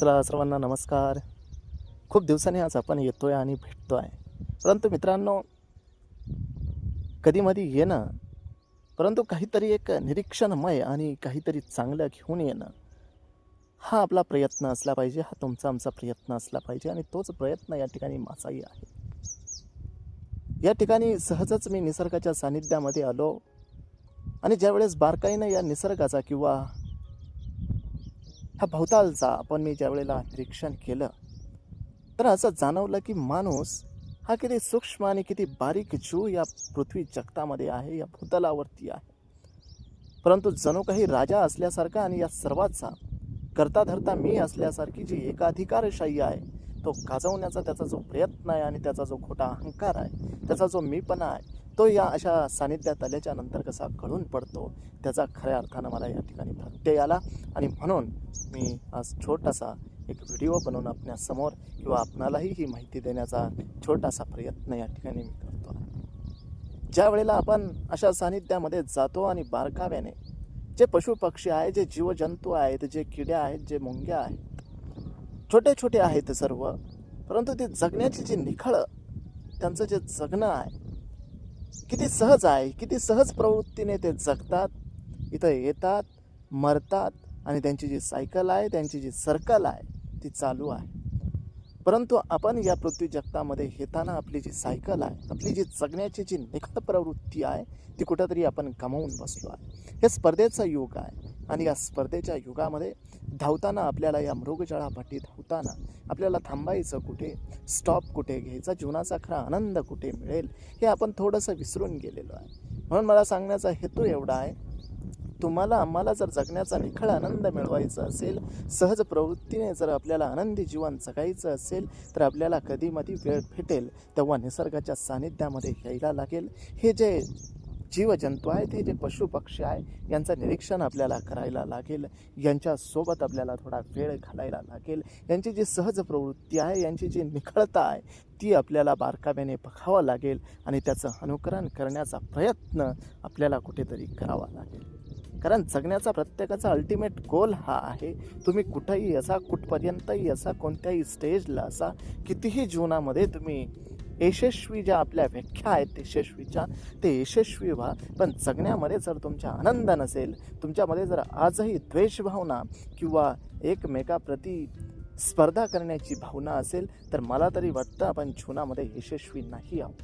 चला सर्वांना नमस्कार. खूप दिवसांनी आज आपण येतोय आणि भेटतो आहे परंतु मित्रांनो कधीमधी येणं परंतु काहीतरी एक निरीक्षणमय आणि काहीतरी चांगलं घेऊन येणं हा आपला प्रयत्न असला पाहिजे हा तुमचा आमचा प्रयत्न असला पाहिजे आणि तोच प्रयत्न या ठिकाणी माझाही आहे. या ठिकाणी सहजच मी निसर्गाच्या सानिध्यामध्ये आलो आणि ज्यावेळेस बारकाईनं या निसर्गाचा किंवा ह्या भोवतालचा आपण मी ज्या वेळेला निरीक्षण केलं तर असं जाणवलं की माणूस हा किती सूक्ष्म आणि किती बारीक जीव या पृथ्वी जगतामध्ये आहे या भूतलावरती आहे. परंतु जणू काही राजा असल्यासारखा आणि या सर्वाचा करता धरता मी असल्यासारखी जी एकाधिकारशाही आहे तो गाजवण्याचा त्याचा जो प्रयत्न आहे आणि त्याचा जो खोटा अहंकार आहे त्याचा जो मीपणा आहे तो या अशा सानिध्यात आल्याच्यानंतर कसा कळून पडतो त्याचा खऱ्या अर्थानं मला या ठिकाणी प्रत्यय आला. आणि म्हणून मी आज छोटासा एक व्हिडिओ बनवून आपल्यासमोर किंवा आपणालाही ही माहिती देण्याचा छोटासा प्रयत्न या ठिकाणी मी करतो ज्या वेळेला आपण अशा सानिध्यामध्ये जातो आणि बारकाव्याने जे पशु पक्षी आहे जे जीवजंतू आहेत जे किड्या आहेत जे मुंग्या आहेत छोटे छोटे आहेत सर्व परंतु ते जगण्याची जी निखळ त्यांचं जे जगणं आहे किती सहज आहे किती सहज प्रवृत्तीने ते जगतात इथं येतात मरतात आणि त्यांची जी सायकल आहे त्यांची जी सर्कल आहे ती चालू आहे. परंतु आपण या पृथ्वी जगतामध्ये येताना आपली जी सायकल आहे आपली जी जगण्याची जी निखळ प्रवृत्ती आहे ती कुठंतरी आपण गमावून बसलो आहे. हे स्पर्धेचं युग आहे आणि या स्पर्धेच्या युगामध्ये धावताना आपल्याला या मृगजळापाठी धावताना आपल्याला थांबायचं कुठे स्टॉप कुठे घ्यायचा जीवनाचा खरा आनंद कुठे मिळेल हे आपण थोडंसं विसरून गेलेलो आहे. म्हणून मला सांगण्याचा हेतू एवढा आहे तुम्हाला आम्हाला जर जगण्याचा निखळ आनंद मिळवायचा असेल सहज प्रवृत्तीने जर आपल्याला आनंदी जीवन जगायचं असेल तर आपल्याला कधीमधी वेळ भेटेल तेव्हा निसर्गाच्या सानिध्यामध्ये यायला लागेल. हे जे जीवजंतू आहेत हे जे पशुपक्षी आहे यांचं निरीक्षण आपल्याला करायला लागेल. यांच्यासोबत आपल्याला थोडा वेळ घालायला लागेल. यांची जी सहज प्रवृत्ती आहे यांची जी निखळता आहे ती आपल्याला बारकाव्याने बघावं लागेल आणि त्याचं अनुकरण करण्याचा प्रयत्न आपल्याला कुठेतरी करावा लागेल. कारण जगण्याचा प्रत्येकाचा अल्टिमेट गोल हा आहे. तुम्ही कुठंही असा कुठपर्यंतही असा कोणत्याही स्टेजला असा कितीही जीवनामध्ये तुम्ही यशस्वी ज्या आपल्या व्याख्या आहेत यशस्वीच्या ते यशस्वी व्हा. पण जगण्यामध्ये जर तुमच्या आनंद नसेल तुमच्यामध्ये जर आजही द्वेषभावना किंवा एकमेकाप्रती स्पर्धा करण्याची भावना असेल तर मला तरी वाटतं आपण जीवनामध्ये यशस्वी नाही आहोत.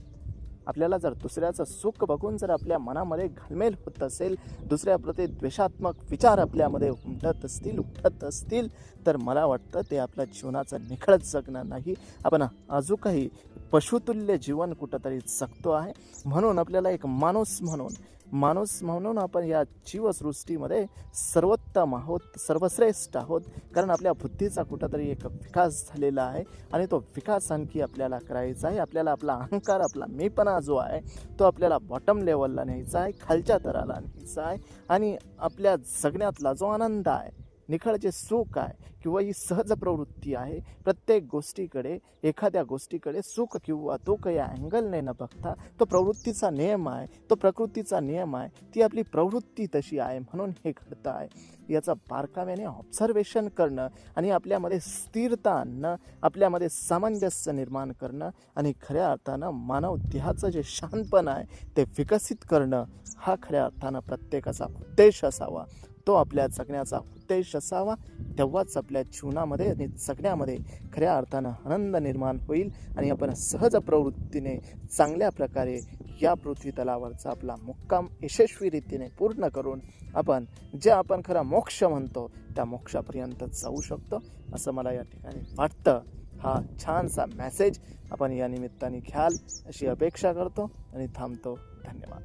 आपल्याला जर दुसऱ्याचं सुख बघून जर आपल्या मनामध्ये घालमेल होत असेल दुसऱ्याप्रती द्वेषात्मक विचार आपल्यामध्ये उमटत असतील उठत असतील तर मला वाटतं ते आपल्या जीवनाचं निखळत जगणं नाही. आपण अजूनही पशुतुल्य जीवन कुठंतरी जगतो आहे. म्हणून आपल्याला एक माणूस म्हणून माणूस म्हणून आपण या जीवसृष्टीमध्ये सर्वोत्तम आहोत सर्वश्रेष्ठ आहोत. कारण आपल्या बुद्धीचा कुठंतरी एक विकास झालेला आहे आणि तो विकास आणखी आपल्याला करायचा आहे. आपल्याला आपला अहंकार आपला मीपणा जो आहे तो आपल्याला बॉटम लेवलला न्यायचा आहे खालच्या तराला न्यायचा आहे आणि आपल्या जगण्यातला जो आनंद आहे निखळ जे सुख आहे किंवा ही सहज प्रवृत्ती आहे प्रत्येक गोष्टीकडे एखाद्या गोष्टीकडे सुख किंवा दुःख या अँगलने न बघता तो प्रवृत्तीचा नियम आहे तो प्रकृतीचा नियम आहे ती आपली प्रवृत्ती तशी आहे म्हणून हे घडतं आहे. याचा बारकाव्याने ऑब्झर्वेशन करणं आणि आपल्यामध्ये स्थिरता आणणं आपल्यामध्ये सामंजस्य निर्माण करणं आणि खऱ्या अर्थानं मानव देहाचं जे शांतपण आहे ते विकसित करणं हा खऱ्या अर्थानं प्रत्येकाचा उद्देश असावा. तो आपल्या जगण्याचा उद्देश असावा तेव्हाच आपल्या जीवनामध्ये आणि जगण्यामध्ये खऱ्या अर्थानं आनंद निर्माण होईल आणि आपण सहज प्रवृत्तीने चांगल्या प्रकारे या पृथ्वी तलावरचा आपला मुक्काम यशस्वी रीतीने पूर्ण करून आपण जे आपण खरा मोक्ष म्हणतो त्या मोक्षापर्यंत जाऊ शकतो असं मला या ठिकाणी वाटतं. हा छानसा मॅसेज आपण या निमित्ताने घ्याल अशी अपेक्षा करतो आणि थांबतो. धन्यवाद.